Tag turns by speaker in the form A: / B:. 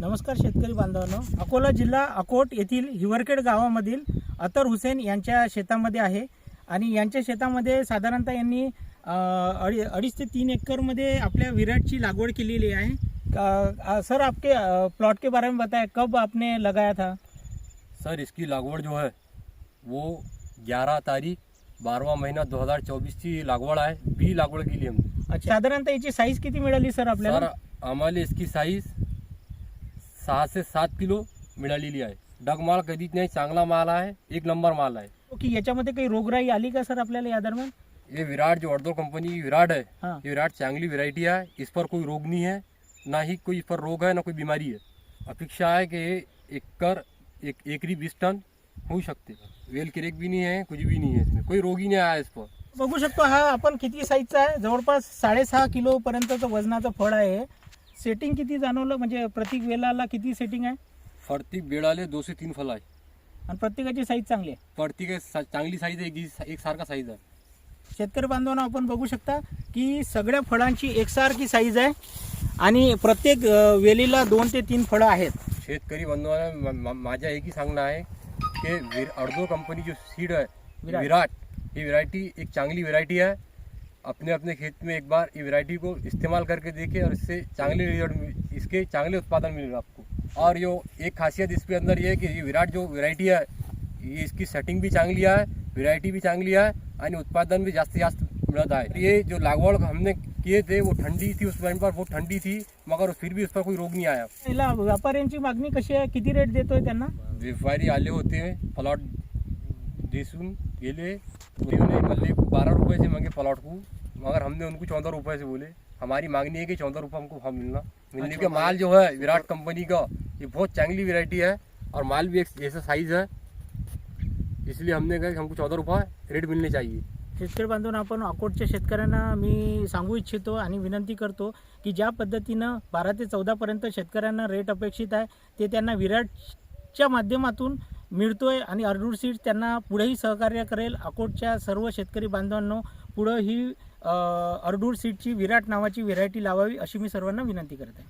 A: नमस्कार शेतकरी बांधवांनो. अकोला जिल्हा अकोट येथील हिवरखेड गावामधील अतर हुसेन यांच्या शेतामध्ये आहे आणि यांच्या शेतामध्ये साधारणतः यांनी अडी अडीच ते तीन एकरमध्ये आपल्या विराटची लागवड केलेली आहे. सर आपके प्लॉट के बारे में बताएं कब आपने लगाया था?
B: सर इसकी लागवड जो है वो 11 तारीख बारवा महिना 2024 ची लागवड आहे बी लागवड केली आम्ही
A: अच्छा साधारणतः याची साईज किती मिळाली सर
B: सर
A: आपल्याला
B: आम्हाला इसकी साईज सहा ते सात किलो मिळालेली आहे. डगमाल कधीच नाही चांगला माल आहे एक नंबर माल आहे.
A: की याच्यामध्ये काही रोगराई आली का सर आपल्याला या दरम्यान?
B: ये विराट जो अर्दो कंपनी विराट है.
A: हाँ
B: ये विराट चांगली वैरायटी है इस पर कोई रोग नहीं है ना ही कोई इस पर रोग है ना कोई बीमारी है. अपेक्षा है कि ये एककर एक एकरी बीस टन होऊ शकते. वेल क्रेक भी नहीं है कुछ भी नहीं है इसमें. कोई रोग ही नहीं आया इस पर.
A: बघू शकतो हा आपण किती साईजचा आहे? जवळपास साडेसहा किलो पर्यंतचं वजनाचं फळ आहे. सेटिंग किती जाणवलं? म्हणजे प्रत्येक वेलाला किती सेटिंग आहे?
B: प्रत्येक बेडाले दो से तीन फल आहे.
A: आणि प्रत्येकाची साईज चांगली आहे?
B: प्रत्येक सा- चांगली साईज आहे एक एक सारखा साईज आहे.
A: शेतकरी बांधवांना आपण बघू शकता की सगळ्या फळांची एकसारखी साईज आहे आणि प्रत्येक अ, वेलीला दोन ते तीन फळं आहेत.
B: शेतकरी मा- मा- माझ्या एक ही सांगणं आहे की विर अर्दो कंपनी जो सीड है
A: विराट.
B: विराट. ये वैरायटी एक चांगली वैरायटी है अपने अपने खेत में एक बार ये वैरायटी को इस्तेमाल करके देखिए और इससे चांगले रिज़ल्ट इसके चांगले उत्पादन मिलेगा आपको। और यो एक खासियत इसके अंदर ये है कि ये विराट जो वैरायटी है ये इसकी सेटिंग भी चांगली है वैरायटी भी चांगली है आणि उत्पादन भी जास्तीत जास्त मिळत है ये जो लागवड हमने किए थे वो ठंडी थी उस टाइम पर वो ठंडी थी मगर फिर भी उस पर कोई रोग नहीं आया।
A: याला व्यापाऱ्यांची मागणी कशी आहे? किती रेट देतोय त्यांना?
B: व्यापारी आले होते हैं प्लॉट दिसून गेले को बारह रुपए से मांगे प्लॉट को। मगर हमने उनको चौदह रुपए से बोले। हमारी मांगनी है कि चौदह रुपये हमको भाव मिलना। मिलने के माल जो है विराट कंपनी का ये बहुत चांगली वैरायटी है और माल भी एक ऐसा साइज है। इसलिए हमने कहा कि हमको चौदह रुपये रेट मिलने चाहिए।
A: शेतकरी बांधवांना आपण अकोटच्या शेतकऱ्यांना मी सांगू इच्छितो आणि विनंती करतो की ज्या पद्धतीनं बारा ते चौदापर्यंत शेतकऱ्यांना रेट अपेक्षित आहे ते त्यांना विराटच्या माध्यमातून मिळतोय आणि अर्डूर सीड त्यांना पुढेही सहकार्य करेल. अकोटच्या सर्व शेतकरी बांधवांनो पुढं ही अर्डूर सीडची विराट नावाची व्हेरायटी लावावी अशी मी सर्वांना विनंती करत. आहे